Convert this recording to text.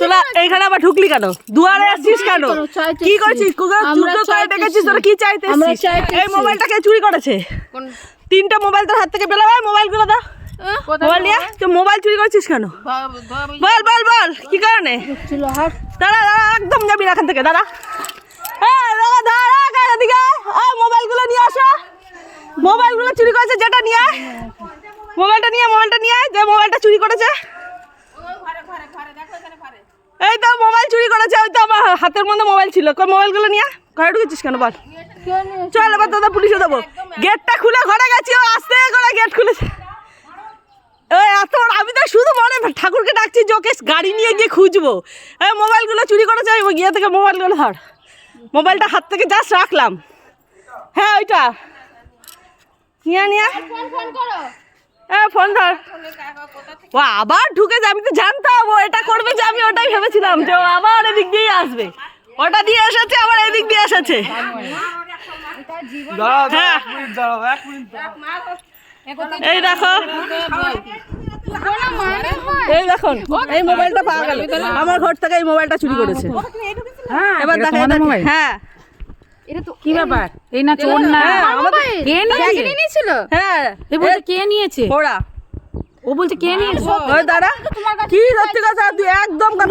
তোরা আবার ঢুকলি কেন? দুয়ারে আসছিস কেন? কি। করছিস চাইতে তোরা? কি এই মোবাইলটাকে চুরি করেছে? তিনটা মোবাইল তোর হাত থেকে মোবাইলগুলো দাও। Mobile mobile? চুরি করছিস কেন? বল বল বল। কি কারণে? দাঁড়া দাঁড়া একদম যাবি না এখান থেকে। দাঁড়া। মোবাইলগুলো নিয়ে আসো। মোবাইলগুলো চুরি করেছে যেটা নিয়ে আয়। মোবাইলটা নিয়ে মোবাইলটা নিয়ে আয়, যে মোবাইলটা চুরি করেছে এই তো মোবাইল চুরি করেছে ওই তো আমার হাতের মধ্যে মোবাইল ছিল। কই মোবাইলগুলো নিয়ে। ঘরে ঢুকেছিস কেন বল? চল এবার দাদা পুলিশে দেবো। গেটটা খুলে ঘরে গেছি ও আস্তে করে গেট খুলেছে। ওই এত আমি তো শুধু মনে ঠাকুরকে ডাকছি যে ওকে গাড়ি নিয়ে গিয়ে খুঁজবো। এই মোবাইলগুলো চুরি করেছে ওই গিয়ে থেকে মোবাইলগুলো ধর। মোবাইলটা হাত থেকে জাস্ট রাখলাম। হ্যাঁ ওইটা। নিয়ে নিয়ে। হ্যাঁ ফোন ধর। ও আবার ঢুকে যায় আমি তো জানতাম ও এটা ভেবেছিলাম যে ও আবার এদিক দিয়ে আসবে। ওটা দিয়ে এসেছে আবার এদিক দিয়ে এসেছে। হ্যাঁ। এই দেখো। এই দেখুন এই মোবাইলটা পাওয়া গেল। আমার ঘর থেকে এই মোবাইলটা চুরি করেছে। এবার এটা দেখা তোমাদের মোবাইল? হ্যাঁ। কি ব্যাপার? এই না চোর না। হ্যাঁ, কে নিয়েছে? নিয়েছিল? হ্যাঁ। কে নিয়েছে? ওরা। ও বলছে কে নিয়েছে? ওই দাঁড়া। কি সত্যি কথা? তুই একদম কথা